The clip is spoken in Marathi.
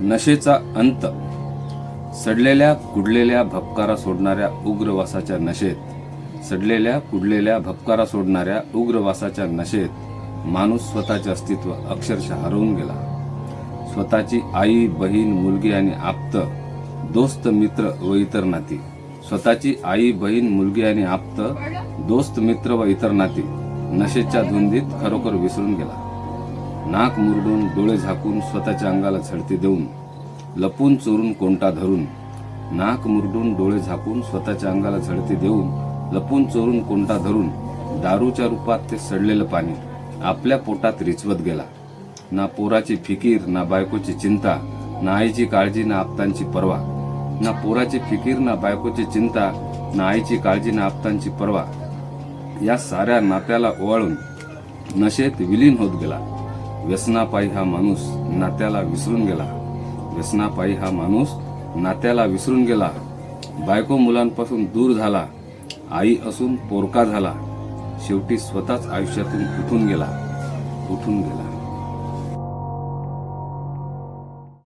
नशेचा अंत. सडलेल्या कुडलेल्या भपकारा सोडणाऱ्या उग्रवासाच्या नशेत सडलेल्या कुडलेल्या भपकारा सोडणाऱ्या उग्रवासाच्या नशेत माणूस स्वतःचे अस्तित्व अक्षरशः हरवून गेला. स्वतःची आई बहीण मुलगी आणि आप्त दोस्त मित्र व इतर नाती. स्वतःची आई बहीण मुलगी आणि आप्त दोस्त मित्र व इतर नाती नशेच्या धुंदीत खरोखर विसरून गेला. नाक मुरडून डोळे झाकून स्वतःच्या अंगाला झडती देऊन लपून चोरून कोंटा धरून नाक मुरडून डोळे झाकून स्वतःच्या अंगाला झडती देऊन लपून चोरून कोंटा धरून दारूच्या रूपात ते सडलेलं पाणी आपल्या पोटात रिचवत गेला. ना पोराची फिकीर ना बायकोची चिंता ना आईची काळजी ना आपतांची पर्वा. ना पोराची फिकीर ना बायकोची चिंता ना आईची काळजी ना आपतांची पर्वा. या साऱ्या नात्याला ओवाळून नशेत विलीन होत गेला. व्यसनापायी हा माणूस नात्याला विसरून गेला. व्यसनापायी हा माणूस नात्याला विसरून गेला. बायको मुलांपासून दूर झाला. आई असून पोरका झाला. शेवटी स्वतःच आयुष्यातून उठून गेला. उठून गेला.